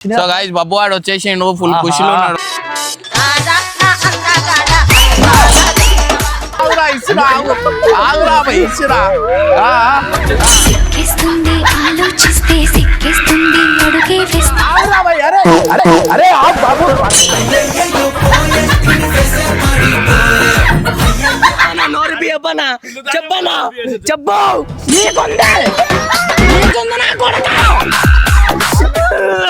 So guys Babbu వాడు వచ్చేసిండు full ఖుషిలో ఉన్నాడు. బాబు. బియ్యబ్బనా చెప్పనా చెప్పు. నీకుందే నీకుంది నా కొడక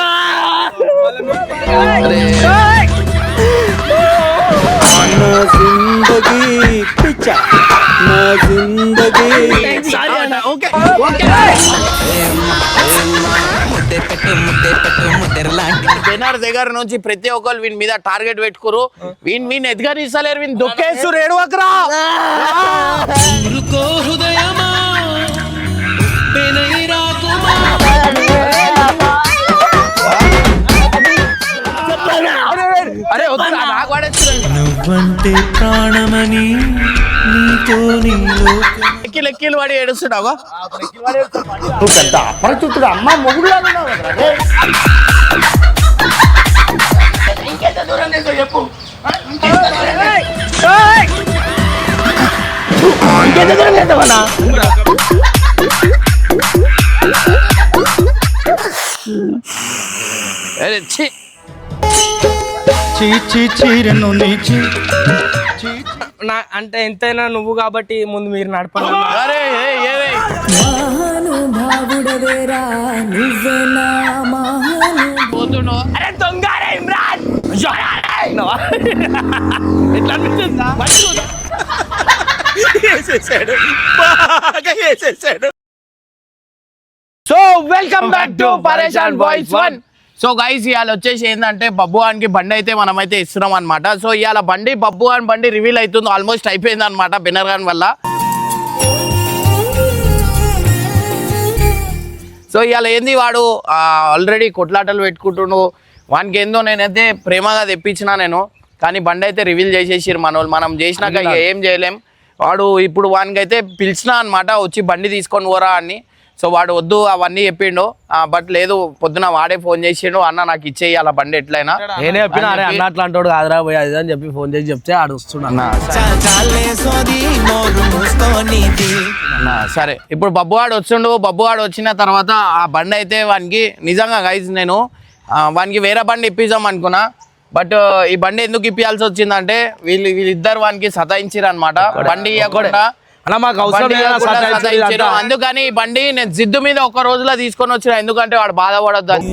సారీ అన్న ఓకే బెనర్ దగ్గర నుంచి ప్రతి ఒక్కరు వీని మీద టార్గెట్ పెట్టుకోరు. వీని వీని ఎదగనిస్తలేరు వీని ఏడు ఒకరా అరే నువ్వంటే ప్రాణమని నీతో నీలో లెక్కి లెక్కీలు వాడి ఏడుస్తున్నావా? నువ్వు పెద్ద అపరిచితుడు అమ్మ మొగుడులా. ఇంకెంత దూరం చేద్దామన్నా అరే ఛీ. చీచి చీరను నీచి. నా అంటే ఎంతైనా నువ్వు కాబట్టి ముందు మీరు నడపండి. అరే దొంగ రే ఇమ్రాన్! ఎట్లా అనిపిస్తుందా? వేసేసాడు. బాగా వేసేసాడు. So welcome back to Pareshan boys one so guys ఇవాళ వచ్చేసి ఏంటంటే బబ్బు అన్కి బండి అయితే మనమైతే ఇస్తున్నాం అనమాట సో ఇవాళ బండి బబ్బు అని బండి రివీల్ అవుతుంది ఆల్మోస్ట్ అయిపోయింది అనమాట బెనర్ గాన్ వల్ల. సో ఇవాళ ఏంది వాడు? ఆల్రెడీ కొట్లాటలు పెట్టుకుంటుండు. వానికి ఏందో నేనైతే ప్రేమగా తెప్పించిన నేను కానీ బండి అయితే రివీల్ చేసేసారు మన మనం చేసినాక ఇక ఏం చేయలేం. వాడు ఇప్పుడు వానికి అయితే పిలిచిన అనమాట వచ్చి బండి తీసుకొని పోరా అని. సో వాడు వద్దు అవన్నీ చెప్పిండు. బట్ లేదు పొద్దున వాడే ఫోన్ చేసిండు అన్న నాకు ఇచ్చేయి అలా బండి ఎట్లయినా? నేనే చెప్పిన అరే అన్న అట్లా అంటాడు కాదురా పోయి అది అని చెప్పి ఫోన్ చేసి చెప్తే ఆడు అన్న, సరే. ఇప్పుడు బబ్బు వాడు వచ్చిండు బబ్బు వాడు వచ్చిన తర్వాత ఆ బండి అయితే వానికి నిజంగా గైజ్ నేను ఆ, వానికి వేరే బండి ఇప్పిద్దాం అనుకున్నా. బట్ ఈ బండి ఎందుకు ఇప్పియాల్సి వచ్చిందంటే వీళ్ళు వీళ్ళిద్దరు వానికి సతాయించారు అనమాట బండి ఇవ్వకుండా అన్న మాకు అవసరం? అందుకని బండి నేను జిద్దు మీద ఒక రోజులో తీసుకొని వచ్చిన ఎందుకంటే వాడు బాధపడొద్దు అని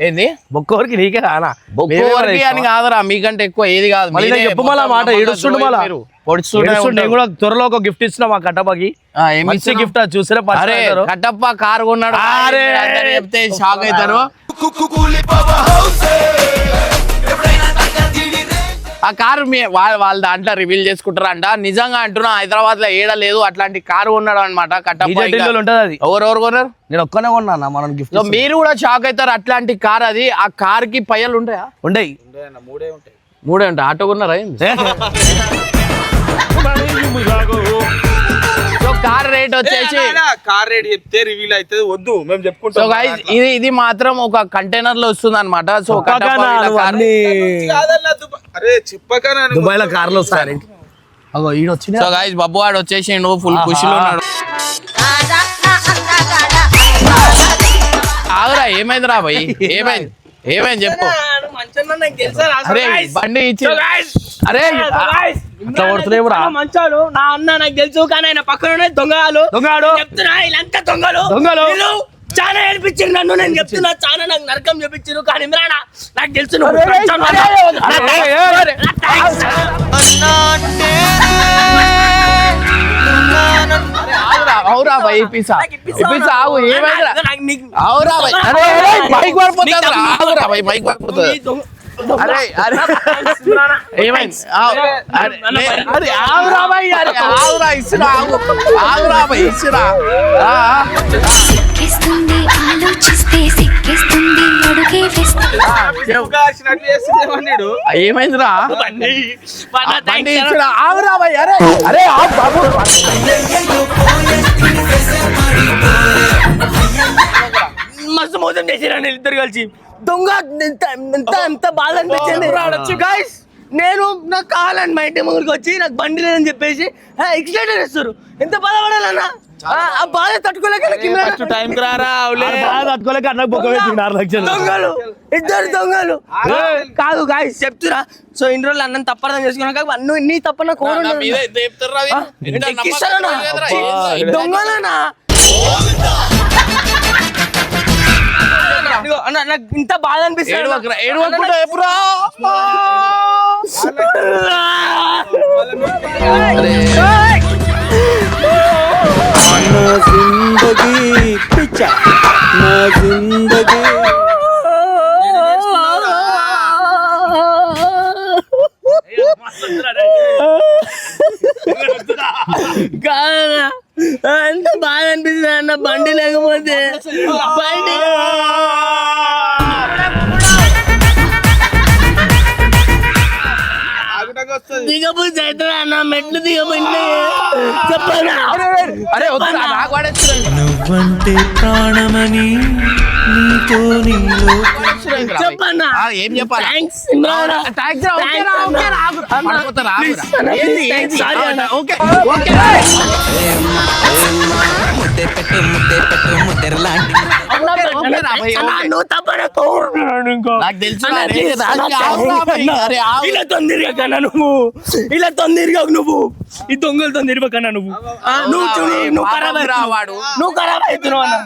ఏంది? బొక్కోరికి నీకే రానా? బొక్కోరికి కాదురా మీకంటే ఎక్కువ ఏది కాదు. చెప్పు మళ్ళా మాట ఏడుస్తుండు మళ్ళా. నేను. కూడా త్వరలో ఒక గిఫ్ట్ ఇస్తున్నా మా ఏమి మంచి? గిఫ్ట్ చూసారా అరే కట్టప్ప కారు కొన్నాడు. చెప్తే షాక్ అవుతారు. ఆ కారు మీ వాళ్ళ వాళ్ళ దాంట్లో రివీల్ చేసుకుంటారంట. నిజంగా అంటున్నా హైదరాబాద్లో ఏడ లేదు అట్లాంటి కారు కొన్నాడు అనమాట అది. ఎవరెవరు కొన్నారు? నేను ఒక్కనే కొన్నా మనం గిఫ్ట్ మీరు కూడా షాక్ అవుతారు అట్లాంటి కార్ అది. ఆ కార్కి పయ్యలు ఉంటాయా? ఉండేయి మూడే ఉంటాయి. ఆటో కొన్నారా ఏంది? సో కార్ రేట్ వచ్చేసి కార్ రేట్ చెప్తే రివీల్ అవుతుంది. వద్దు మేము సో చెప్పుకుంటాం గైస్ ఇది ఇది మాత్రం ఒక కంటైనర్లో వస్తుంది అనమాట సో కార్- అరే చెప్పక నన్ను దుబాయ్లో కార్లు వస్తాయి అగో ఈడ వచ్చిన? సో గైస్ బబ్బు వాడు వచ్చేసిండు ఫుల్ ఖుషిలో ఉన్నాడు. ఆగురా ఏమైందిరా భయ్ ఏమైంది? ఏమైంది చెప్పు. బండి ఇచ్చి అరే అట్లా కొడుతున్నాయి రా మంచాలు నా అన్న నాకు తెలుసు కానీ ఆయన పక్కన దొంగలు దొంగడు చెప్తున్నా వీళ్ళంతా దొంగలు. దొంగలు. చాలా ఏడిపించారు నన్ను నేను చెప్తున్నా చాలా నాకు నరకం చూపించారు కానీ ఇమ్రాన్ నాకు తెలుసు అన్న. నా అవురా భయ్ పిసా. పిసా ఆగు ఏమైందిరా? అవురా భయ్ అరే బైక్ పడిపోతుంది ఆగురా భయ్ బైక్ పడిపోతుంది అరే అరే. ఏమైంది? అరే. సిక్కిస్తుంది ఆలోచిస్తే సిక్కిస్తుంది అడుగే ఏమైందిరా? బండి అరే అరే బాబు. మస్తు మోసం చేసిరండి ఇద్దరు కలిసి. దొంగ ఎంత ఎంత ఎంత బాధ అనిపించింది. గైస్ నేను నాకు కావాలని మా ఇంటి ముందుకు వచ్చి నాకు బండి లేదని చెప్పేసి ఎక్స్లేటర్ ఇస్తారు ఎంత బాధపడాలన్నా? ఆ, ఆ బాధ తట్టుకోలేక నాకు టైం తట్టుకోలేక దొంగలు ఇద్దరు దొంగలు. కాదు గాయస్ చెప్తురా. సో ఇన్ని రోజులు అన్నం తప్పర్థం చేసుకున్నాక నువ్వు నీ తప్పన కోరు నా నాకు ఇంత బాధ అనిపిస్తుంది ఏడవకుండా ఎప్పుడా నా జిందగీ పిచ్చ. నా జిందగీ కాదన్నా. ఎంత బాధ అనిపిస్తుంది అన్న బండి లేకపోతే? బండి దిగబుద్ధి అవుతుంది అన్న మెట్లు దిగబుద్ధి చెప్పనా? అరే వద్దురా నాకు పడేస్తున్నా నువ్వంటే ప్రాణమని చెప్పన్నా? ఆ, ఏం చెప్పాలి. ఇలా తొందరగా కన్నా నువ్వు. ఇలా తొందరగా నువ్వు. ఈ దొంగలు తొందరగా నువ్వు. నువ్వు నువ్వు ఖరాబ్. నువ్వు ఖరాబ్ అవుతున్నావు అన్న.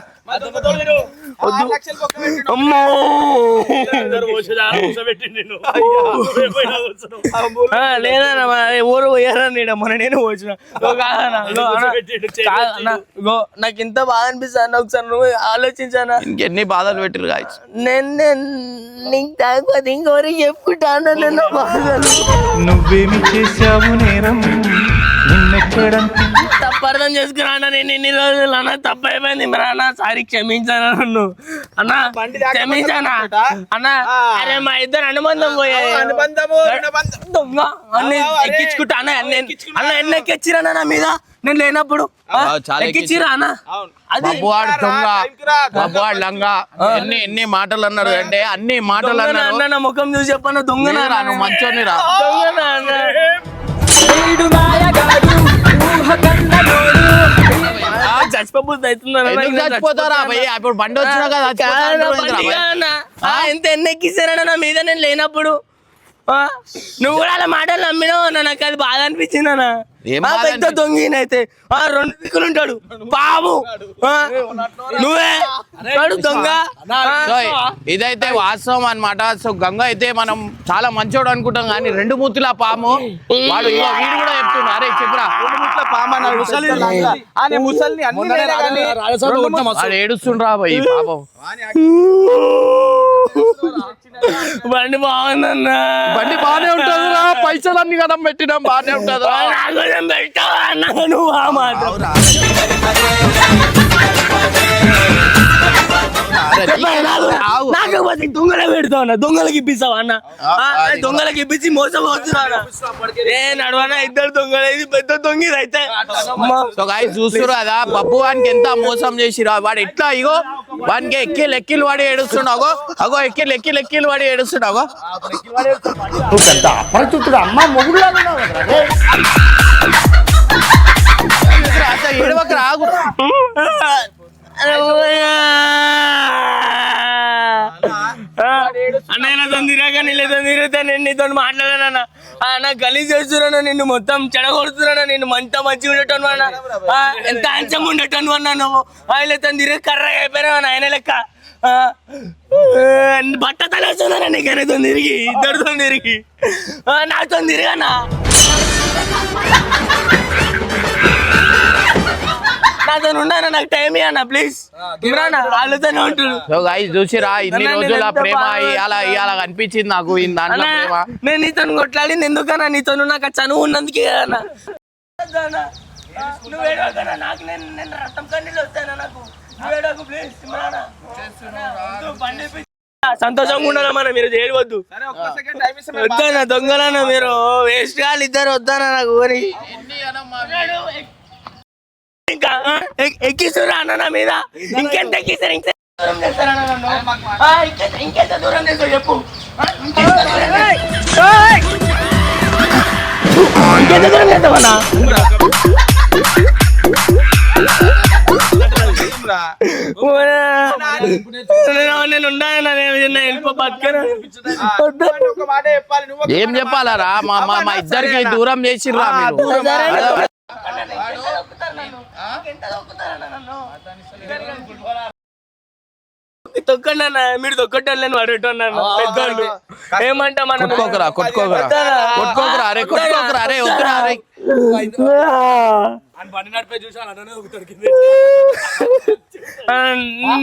అమ్మో. లేదన్న ఎవరు పోయారని మొన్న నేను వచ్చిన నాకు ఇంత బాధ అనిపిస్తుంది అన్న ఒకసారి నువ్వు ఆలోచించానా ఇంకెన్ని బాధలు పెట్టిరు గాయస్? నేను నీకు తాగకపోతే చెప్పుకుంటాను నేను బాధలు. నువ్వేమి చేశావు నేరం నిన్నెక్కడంత తప్పర్థం చేసుకున్నా నేను ఇన్ని రోజులు అన్న తప్పు అయిపోయింది మరి అన్న సారీ క్షమించాను నన్ను? అన్న క్షమించానా? అన్న అరే మా ఇద్దరు అనుబంధం పోయాయి. దొంగ. అన్ని ఎక్కించుకుంటా. అన్న అన్న అన్న ఎన్ని ఎక్కిచ్చిరా నా మీద? నేను లేనప్పుడు. ఎక్కిచ్చిరా అన్న? బబ్బువాడు దొంగ. బబ్బువాడు లంగా. ఎన్ని ఎన్ని మాటలు అన్నారు అంటే అన్ని మాటలు దొంగనా అన్నారు. అన్న నా ముఖం చూసి చెప్పన్న దొంగ లేదురా, నువ్వు మంచోని రా దొంగనా అన్న. చచ్చిపోతారా ఇప్పుడు బండి వచ్చినా కదా ఎంత ఎన్ని ఎక్కిస్తారన్న నా మీద నేను లేనప్పుడు? ఆ, నువ్వు కూడా అలా మాటలు నమ్మినావు నాకు అది బాధ అనిపించింది అన్న ఆ, పెద్ద? దొంగినైతే ఆ రెండు దిక్కులు ఉంటాడు బాబు! ఆ, నువ్వే? వాడు దొంగ. సో ఇదైతే వాస్తవం అన్నమాట. సో గంగ అయితే మనం చాలా మంచోడు అనుకుంటాం కానీ రెండు మూతుల పాము. వాడు ఇగో వీడు కూడా చెప్తుండు. అరే చెప్పురా. ముసలిని అన్ని నేనే కానీ రెండు వాడు ఏడుస్తుండ్రా పాపం. బండి బాగుందన్న. బండి బానే ఉంటుందిరా. పైసలు అన్ని కదం పెట్టినాం బానే ఉంటుందిరా. నాగోజం పెట్టావా నువ్వు ఆ మాట అరే, ఆగు. నాకు పోతే దొంగలే పెడతావు అన్న. దొంగలకి ఇప్పిస్తావా అన్న? దొంగలకి ఇప్పించి మోసం అవుతున్నా ఏ నడవనా ఇద్దరు దొంగలు ఇది పెద్ద దొంగ ఇది అయితే. చూస్తురు కదా బబ్బు వానికి ఎంత మోసం చేసిరా వాడు ఎట్లా ఇగో? వానికి ఎక్కి లెక్కిలు వాడి ఏడుస్తుండగో అగో ఎక్కి లెక్కి లెక్కిలు వాడి ఏడుస్తుండగో నువ్వు పెద్ద అపరిచితుడు అమ్మ రే. ఏడవక రాగు అన్న ఇలా తొందిరాక తొందిరితే నేను నీతో మాట్లాడానన్న నా గలీజ్ చేస్తున్నాను నిన్ను మొత్తం చెడగొడుతున్నాను నిన్ను మంట మంచిగా ఉండటం అన్న. ఎంత అంచం ఉండటం అన్న నువ్వు? ఆ, ఇలా తొందిరి కర్ర అయిపోయినా ఆయన లెక్క. ఆ, బట్ట తలేస్తున్నా నీకనే తొందిరిగి ఇద్దరు తొందిరిగి ఆ, నా తొందిరిగా నా నాతో ఉండనా నాకు టైం అన్న ప్లీజ్ ఇమ్రాన్ వాళ్ళతోనే ఉంటుడు సో గైస్ చూసిరా ఇన్ని రోజుల ప్రేమ ఇవాళ ఇవాళ కనిపించింది నాకు ఈ దాంట్లో అన్నా, ప్రేమ. నేను నీతో కొట్లాడింది ఎందుకన్నా? నీతో నాకు చనువు ఉన్నందుకే అన్న. నువ్వు ఏడవకన్నా నాకు నేను నేను రక్తం కన్నీళ్ళు వస్తాయన్నా నాకు. నువ్వు ఏడవకు ప్లీజ్ ఇమ్రాన్. వద్దు, బండి పిచ్చి. సంతోషంగా ఉండాలా మనం మీరు చేయవద్దు. దొంగలన్న మీరు. వేస్ట్ గాలు ఇద్దరు వద్దన్న నాకు ఊరి. ఇంకా ఆ, ఎక్- ఎక్కిస్తురా అన్న నా మీద? ఇంకెంత ఎక్కిస్తారు ఇంకెంత దూరం? ఆ, ఇంకెంత ఇంకెంత దూరం చేస్తావు చెప్పు. ఇంకెంత దూరం చేస్తావన్నా. ఏం చెప్పాలరా? మా మా మా ఇద్దరికి దూరం చేసిర్రా తొక్కండి అన్న మీరు తొక్కటోళ్ళని పడేటోన్నాను పెద్దోళ్ళు. ఏమంటా మనం? కొట్టుకోకరా కొట్టుకోకరా? కొట్టుకోకరా అరే కొట్టుకోకరా అరే వద్దురా అరే.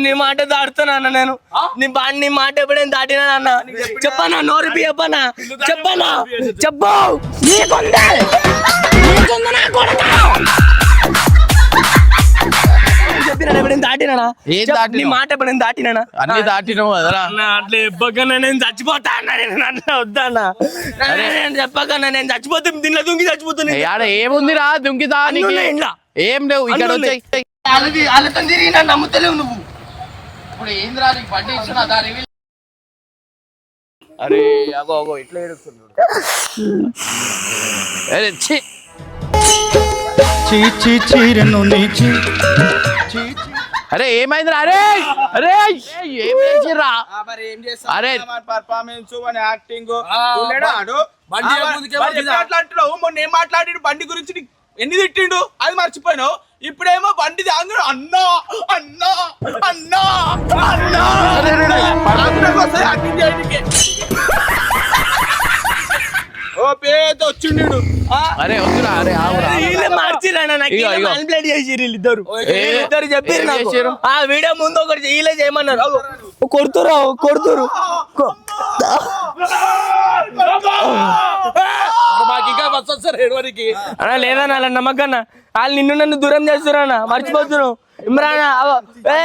నీ మాట దాడుతున్నా అన్న నేను. నీ బా నీ మాట ఎప్పుడైనా దాటినా అన్న? చెప్పనా? నోరు చెప్పనా? చెప్పనా చెప్పు. నీకుందా నా దాటినా మాట ఎప్పుడైనా దాటినా అన్ని దాటినావు కదరా అట్లా చెప్పకన్నా నేను చచ్చిపోతా అన్న నేను అట్లా వద్దా అన్న? అరే. నేను చెప్పకన్నా నేను చచ్చిపోతే దీనిలో దుంగి చచ్చిపోతున్నా ఆడ ఏముందిరా? దుంకితా నీకు అన్నున్నాయి ఇంట్లో. ఏం లేవు ఇక్కడ వాళ్ళతో తిరిగి నన్ను నమ్ముతలేవు నువ్వు. ఇప్పుడు నీకు బండి అరే అగో అగో ఇట్లా ఏడుస్తున్నాడు. అరే చీచి చీరను నీచి అరే ఏమైందిరా అరే అరే ఏం చేసిర్రా మరి ఏం అరే. చేస్తాం పర్ఫార్మెన్స్ మన యాక్టింగ్ బండి ముందుకే పంపిదా? అంటున్నావు మొన్న ఏం మాట్లాడి బండి గురించి నీకు ఎన్ని తిట్టిండు అది మర్చిపోయినావు ఇప్పుడేమో బండి అందరూ అన్నా అన్నా అన్నా అన్నా అందరం వస్తాయి acting చేయనీకి. ఓ పేద వచ్చిండు. అరే వద్దురా అరే ఆవురా వీళ్ళే మార్చిరన్న నాకు ఇగో, ఇగో. మ్యానిపులేట్ చేసిర్రు వీళ్ళిద్దరు ఏ- వీళ్ళిద్దరు చెప్పారు ఏం నాకు. చేసిర్రు? ఆ వీడియో ముందు ఒకటి వీళ్ళే చేయమన్నారు. అగో, కొడుతురు కొడుతురు కొ- మాకు ఇంకా బస్ వస్తారు ఏడువరికి అన్న లేదన్న అలా నమ్మకన్న? వాళ్ళు నిన్ను నన్ను దూరం చేస్తున్నా మర్చిపోతున్నావు ఇమ్రాన్ అవో, ఏ,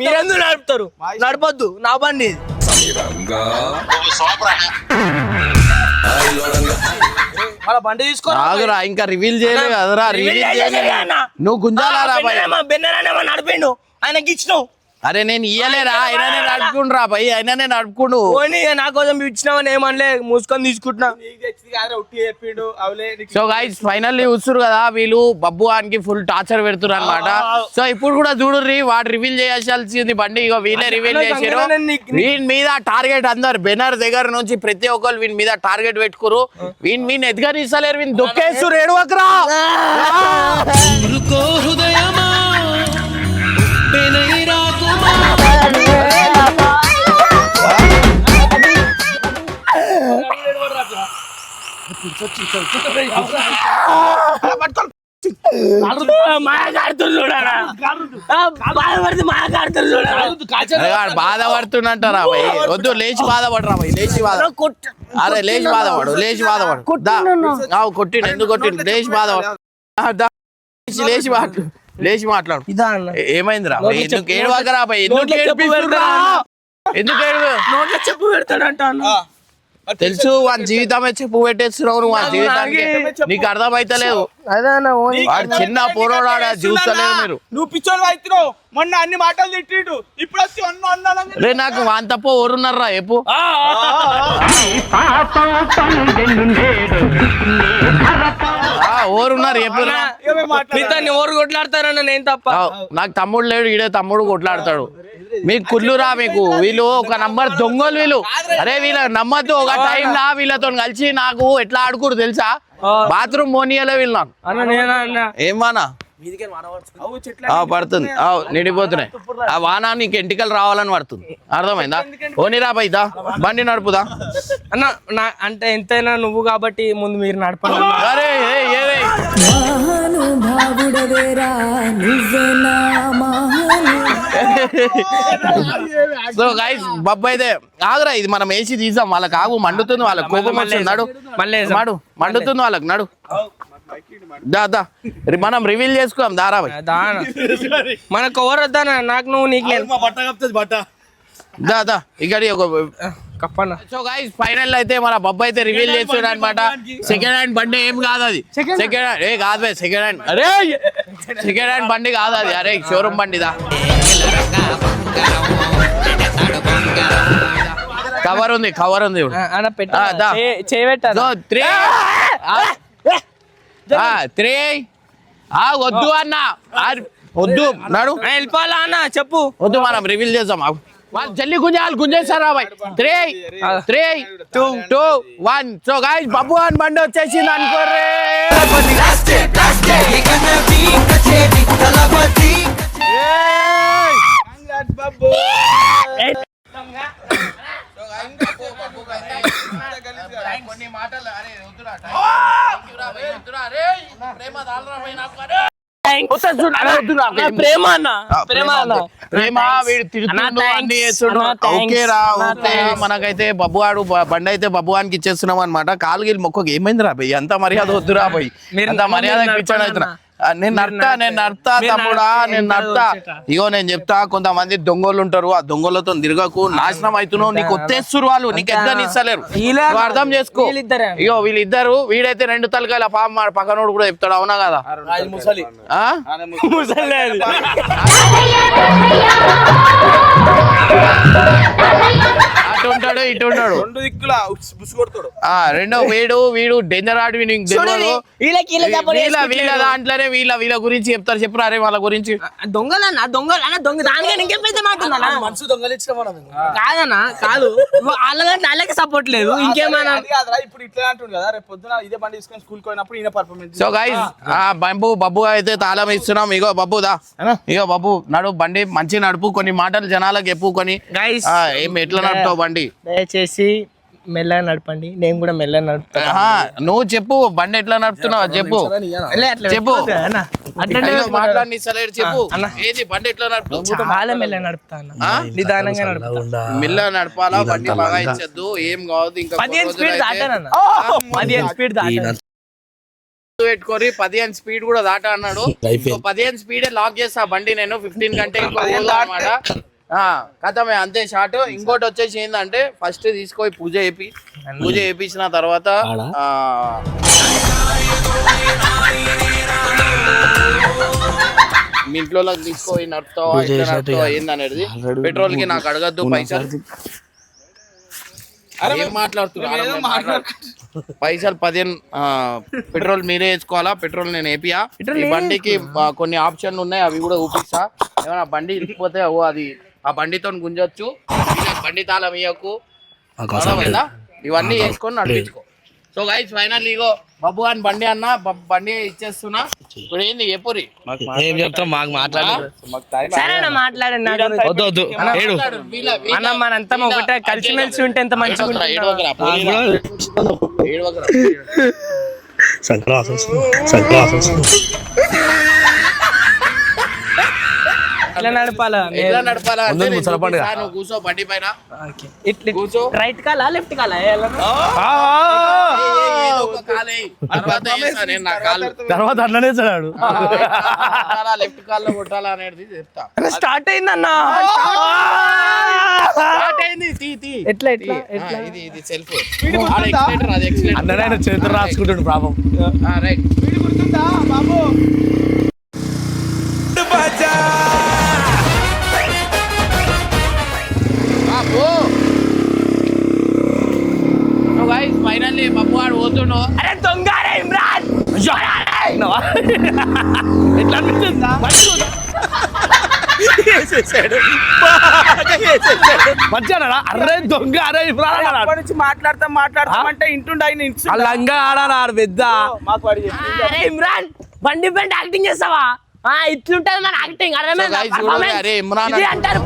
మీరెందుకు నడుపుతారు? నడపొద్దు నా బండి. ఇది. బండి తీసుకో ఆగురా ఇంకా రివీల్ చేయలేదు కదరా రివీల్ చేయలేదు. నువ్వు గుంజాలారా నడిపిండు. ఆయనకి ఇచ్చినావు. అరే నేను ఇయ్యలేరా? అయినానే నడుపుకుండ్రా భయ్. అయినానే నడుపుకుండు. పోనీ ఇక నా కోసం ఇచ్చినావని ఏమనలే మూసుకొని తీసుకుంటున్నా. సో గైస్ ఫైనల్లీ చూస్తురు కదా వీళ్ళు బబ్బు వానికి ఫుల్ టార్చర్ పెడుతున్నారు అనమాట సో ఇప్పుడు కూడా చూడుర్రి వాడు రివీల్ చేయాల్సింది బండి. ఇగో వీళ్ళే రివీల్ చేసారు వీని మీద టార్గెట్ అందరు బెనర్ దగ్గర నుంచి ప్రతి ఒక్కరు వీని మీద టార్గెట్ పెట్టుకురు వీని వీని ఎదగనిస్తలేరు వీని దొక్కేస్తురు ఏడువకరా భయ్? వద్దు లేచి బాధపడరా భయ్ లేచి బాధ అరే లేచి బాధపడు లేచి బాధపడు. కొట్టిండు ఎందుకు కొట్టిండు? లేచి బాధపడు. లేచి లేచి మాట్లాడు. లేచి మాట్లాడు. ఇదా అన్న ఏ- ఏమైందిరా భయ్? నోట్లో ఎందుకు ఏడవకరా ఎందుకు చెప్పు? ఎందుకు పెడతాడంట తెలుసు వాని జీవితమే చెప్పు పెట్టేస్తున్నావు నువ్వు వాని జీవితానికి. నీకు అర్థమైతలేదు. అదే అన్న ఓని వాడు చిన్న పోరోడాడ చూస్తలేరు మీరు. నువ్వు పిచ్చోడు అవుతున్నావు. మొన్న అన్ని మాటలు తిట్టిండు. ఇప్పుడు వచ్చి అన్న అన్న రే నాకు వాని తప్ప ఎవరున్నారా ఎప్పు ఆ, ఎవరున్నారు ఎప్పుడు ఎవరు కొట్లాడతారన్న నేను తప్ప. నాకు తమ్ముడు లేడు ఈడే తమ్ముడు కొట్లాడతాడు. మీకు కుళ్ళురా మీకు వీళ్ళు ఒక నంబర్ దొంగలు వీళ్ళు. అరే వీళ్ళ నమ్మద్దు ఒక టైం లా వీళ్ళతో కలిసి నాకు ఎట్లా ఆడుకోరు తెలుసా? బాత్రూమ్ మోనియలే వీళ్ళు నాకు. అన్న నేనా అన్న? ఏమానా పడుతుంది. ఆ, నిండిపోతున్నాయి. ఆ వాన నీకు ఎంటికలు రావాలని పడుతుంది. అర్థమైందా? ఓనిరా బైదా బండి నడుపుదా? అన్న నా అంటే ఎంతైనా నువ్వు కాబట్టి ముందు మీరు నువ్వేనా సో గైస్ బబ్బు అయితే ఆగురా ఇది మనం వేసి తీసాం. వాళ్ళకి ఆగు మండుతుంది వాళ్ళకి కోపం వస్తుంది. నడు. మళ్ళీ వేసాం. నడు మండుతుంది వాళ్ళకి నడు. దా దా. రి- మనం రివీల్ చేసుకోం దారా దానా మనకు ఎవరు వద్దానా నాకు నువ్వు నీకు నేను. దా దా. ఇక్కడ ఒక కప్పన్న. సో గైస్ ఫైనల్ అయితే మన బొబ్బ అయితే రివీల్ చేస్తాడు అనమాట సెకండ్ హ్యాండ్ బండి ఏం కాదు అది. సెకండ్ హ్యాండ్ ఏ కాదు బే సెకండ్ హ్యాండ్ అరే సెకండ్ హ్యాండ్ బండి కాదు అది. అరే షోరూమ్ బండిదా కవర్ ఉంది కవర్ ఉంది. Three three. ఆ వద్దు అన్న. వద్దు నడు. వెళ్ళిపోవాలా అన్న? చెప్పు. వద్దు మనం రివీల్ చేద్దాం. వాళ్ళు జల్లి గుంజాలి గుంజేస్తారా boy? Three. Three. Two. Two. One. So guys Babbu అని బండి వచ్చేసింది అనుకోర్రే. కొన్ని మాటలు అరే వద్దురా వద్దురా భయ్, వద్దురా రే ప్రేమ అన్న ప్రేమ అన్న వీడు. అన్ని. ఓకే రా ఓకే. మనకైతే బబ్బువాడు బండి అయితే బబ్బువానికి ఇచ్చేస్తున్నాం అనమాట కాలు గిల్ మొక్కకి ఏమైంది రా భయ్ అంత మర్యాద వద్దురా భయ్ మీరు అంత మర్యాద నడపండి అవుతున్నా. నేను నడతా నేను నడతా తమ్ముడా నేను నడతా? ఇగో నేను చెప్తా కొంతమంది దొంగలు ఉంటారు ఆ దొంగలతో తిరగకు నాశనం అవుతున్నావు నీకు ఒత్తేస్తురు వాళ్ళు నీకు నువ్వు అర్థం చేసుకో. వీళ్ళిద్దరే. ఇగో వీళ్ళిద్దరు వీడైతే రెండు తలకాయల పాప పక్కనోడు కూడా చెప్తాడు అవునా కదా? ఆ? ముసలి. ఉంటాడు ఇటు ఉంటాడు రెండు దిక్కుల బుసు కొడతాడు. ఆ రెండో వీడు వీడు డేంజర్ ఆడి నీకు తెలియదు. వీళ్ళకి వీళ్ళ దెబ్బలు వీళ్ళ వీళ్ళ. దాంట్లోనే వీళ్ళ వీళ్ళ గురించి చెప్తారు చెప్పరా అరే వాళ్ళ గురించి. దొంగలన్న దొంగలు అన్న దొంగ దానికే ఇంకేం పెద్ద మాట మనసు కాదన్నా కాదు. వాళ్ళకి వాళ్ళకి సపోర్ట్ లేదు. ఇంకేమైనా ఇప్పుడు ఇట్లా అంటుండు కదా రేపు పొద్దున ఇదే బండి తీసుకొని స్కూల్ పోయినప్పుడు ఈయన పర్ఫార్మెన్స్ సో గైస్ ఆ. బబ్బు బబ్బు అయితే తాళం ఇస్తున్నాం. ఇగో బబ్బు దా. ఇగో బబ్బు నడు బండి మంచి నడుపు కొన్ని మాటలు జనాలకు చెప్పు కొన్ని Guys. ఆ, ఏం ఎట్లా నడుపుతావు బండి? దయచేసి మెల్లగా నడపండి. నేను కూడా మెల్లగా నడుపుతాను నువ్వు చెప్పు బండి ఎట్లా నడుపుతున్నావు? చెప్పు. చెప్పు. మాట్లాడి చెప్పు. ఏది బండి ఎట్లా చాలా మెల్లగా నడుపుతాను? నిదానంగా నడుపుతా. మిల్ల నడపాలా? బండి బాగా ఇచ్చద్దు ఏం కావద్దు ఇంకా పదిహేను స్పీడ్ రోజులైతే- దాటానన్న. పదిహేను స్పీడ్ దాటాను. పెట్టుకొని పదిహేను స్పీడ్ కూడా దాట అన్నాడు. పదిహేను స్పీడ్ లాక్ చేస్తా బండి నేను. ఫిఫ్టీన్ కంటే ఎక్కువ కథమే అంతే షార్ట్. ఇంకోటి వచ్చేసి ఏంటంటే ఫస్ట్ తీసుకొని పూజ చేపి. పూజ చేపించిన తర్వాత ఆ, మీ ఇంట్లో తీసుకొని నడుపుతావా ఎట్లా నడుపుతావా ఏందనేది? పెట్రోల్కి నాకు అడగద్దు పైసలు. ఏం మాట్లాడుతున్నా పైసలు పదిహేను ఆ, పెట్రోల్ మీరే వేసుకోవాలా? పెట్రోల్ నేను వేపియా? ఈ బండికి కొన్ని ఆప్షన్లు ఉన్నాయి అవి కూడా చూపిస్తా ఏమైనా బండి ఇరిగిపోతే ఓ అది ఆ బండితో గుంజొచ్చు. బండి తాళం ఇయ్యకు? ఇవన్నీ వేసుకొని నడిపించుకో. సో గైస్ ఫైనల్ ఇగో బాబు అని బండి అన్న బండి ఇచ్చేస్తున్నా. ఇప్పుడు ఏంది ఎప్పురి ఏం చెప్తాం? మాకు మాట్లాడు అన్న మనంతా ఒకటే కలిసిమెలిసి ఉంటే ఎంత మంచిగా ఉంటుంది. ఎట్లా నడపాలా ఎట్లా నడపాలా అంటే ముందు నేను ముసలి పండుగ. చూపిస్తా, నువ్వు కూర్చో బండి పైన ఇట్లా కూర్చో రైట్ కాలా లెఫ్ట్ కాలా ఒక. తర్వాత చేస్తా నేను నా కాలు తర్వాత అట్లనే చడాడు కొట్టాలా లెఫ్ట్ కాల్లో కొట్టాలా అనేది చెప్తా స్టార్ట్ అయిందన్న స్టార్ట్ అయింది తీ తీ ఎట్లా ఎట్లా ఇది ఇది సెల్ఫ్ అది ఎక్సిలేటర్ అన్ననే ఆయన చేతులు రాసుకుంటుండు పాపం రైట్ వీడు గుర్తుందా బాబు ఫైనల్లీ బబ్బు వాడు పోతుండు అరే దొంగ రే ఇమ్రాన్ ఎట్లా మంచిగా అర్రే దొంగ అరే. అప్పటి నుంచి మాట్లాడతాం మాట్లాడతాం అంటే ఇంటుండ ఆయన లంగా ఆడాడు పెద్ద. అరే ఇమ్రాన్ బండి పెంట యాక్టింగ్ చేస్తావా? ఆ ఇట్లుంటది మన యాక్టింగ్. అరే ఇమ్రాన్ అంటారు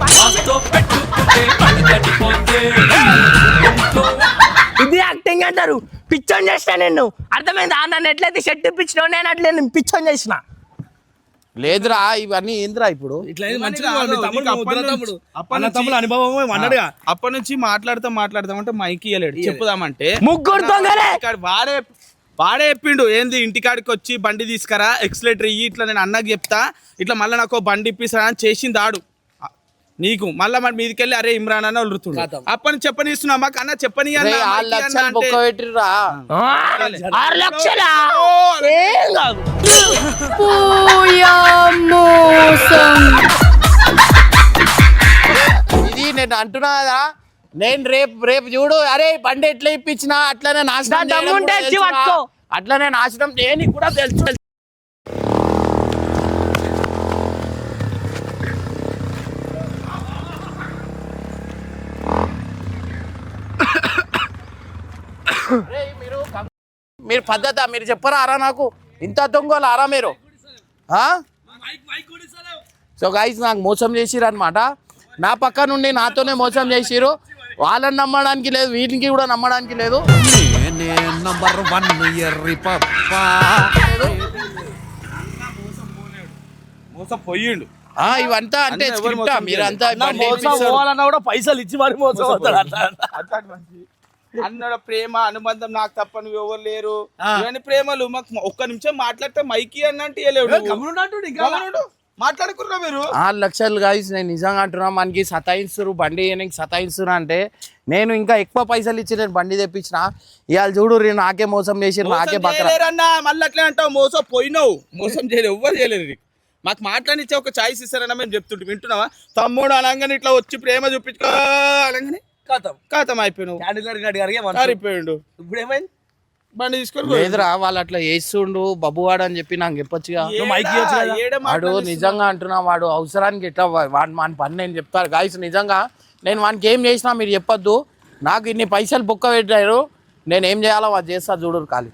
ఇది యాక్టింగ్ అంటారు. పిచ్చోని చేస్తా నేను అర్థమైందా? నన్ను ఎట్లయితే షర్ట్ ఇప్పించినావు నేను అట్లే నేను పిచ్చోని చేసిన. లేదురా ఇవన్నీ ఏందిరా ఇప్పుడు? ఇట్లా మంచిగా తమ్ముడు అనుభవం అన్నాడుగా అప్పటి నుంచి మాట్లాడతాం మాట్లాడతాం అంటే మైక్ ఇయ్యలేడు. చెప్పుదామంటే ముగ్గురు వాడే వాడే చెప్పిండు ఏంది ఇంటికాడికి వచ్చి బండి తీసుకురా ఎక్సలేటర్ ఇయ్యి ఇట్లా నేను అన్నకి చెప్తా ఇట్లా మళ్ళీ నాకు బండి ఇప్పిస్తాను అని చేసింది ఆడు. నీకు. మళ్ళీ మరి మీదకి వెళ్ళి అరే ఇమ్రాన్ అని వదులుతుండు. అప్పని చెప్పనిస్తున్నా మాకు అన్న చెప్పని ఇది నేను అంటున్నా కదా నేను రేపు రేపు చూడు అరే బండి ఎట్లా ఇప్పించినా అట్లనే నాశనం. అట్లనే నాశనం చేయని కూడా తెలుసు. మీరు పద్ధత మీరు చెప్పరా ఆరా నాకు? ఇంత దొంగలు ఆరా మీరు? ఆ? సో గైస్ నాకు మోసం చేసిరు అనమాట నా పక్క నుండి నాతోనే మోసం చేసిరు. వాళ్ళని నమ్మడానికి లేదు వీటికి కూడా నమ్మడానికి లేదు. నంబర్ వన్ ఎర్రి పప్ప. మోసం పోయిండు ఆ ఇవంతా అంటే మీరంతా పైసలు ఇచ్చి మరి మోసం అన్నోడ ప్రేమ అనుబంధం నాకు తప్ప నువ్వు ఎవరు లేరు. ఇవన్నీ ప్రేమలు మాకు ఒక్క నిమిషం మాట్లాడితే మైకి అన్నంటే మాట్లాడుకున్నా మీరు? ఆరు లక్షలు గాయస్ నేను నిజంగా అంటున్నా మనకి సతాయిస్తురు బండి వేయడానికి సతాయిస్తురు అంటే నేను ఇంకా ఎక్కువ పైసలు ఇచ్చి నేను బండి తెప్పించిన. ఇవాళ చూడు రీ నాకే మోసం చేసిరు నాకే చేయలేరన్నా మళ్ళీ అట్లే అంటావు మోసం పోయినావు. మోసం చేయలేవు ఎవ్వరు చేయలేరు నీకు. మాకు మాట్లాడిచ్చే ఒక ఛాయిస్ ఇస్తారన్నా మేము చెప్తుంటే వింటున్నావా? తమ్ముడు అనగానే ఇట్లా వచ్చి ప్రేమ చూపించుకో అనగానే. కథం అయిపోయినావు. సరిపోయిండు ఇప్పుడు ఏమైంది? బండి తీసుకొని. లేదురా వాళ్ళు అట్లా చేస్తుండు. బబ్బువాడు అని చెప్పి నాకు చెప్పొచ్చుగా వాడు? నిజంగా అంటున్నా వాడు అవసరానికి ఎట్లా వాడు మన పని నేను చెప్తాను. గాయస్ నిజంగా నేను వానికి ఏం చేసినా మీరు చెప్పొద్దు. నాకు ఇన్ని పైసలు బుక్క పెట్టారు నేను ఏం చేయాలో అది చేస్తా చూడరు ఖాళీ.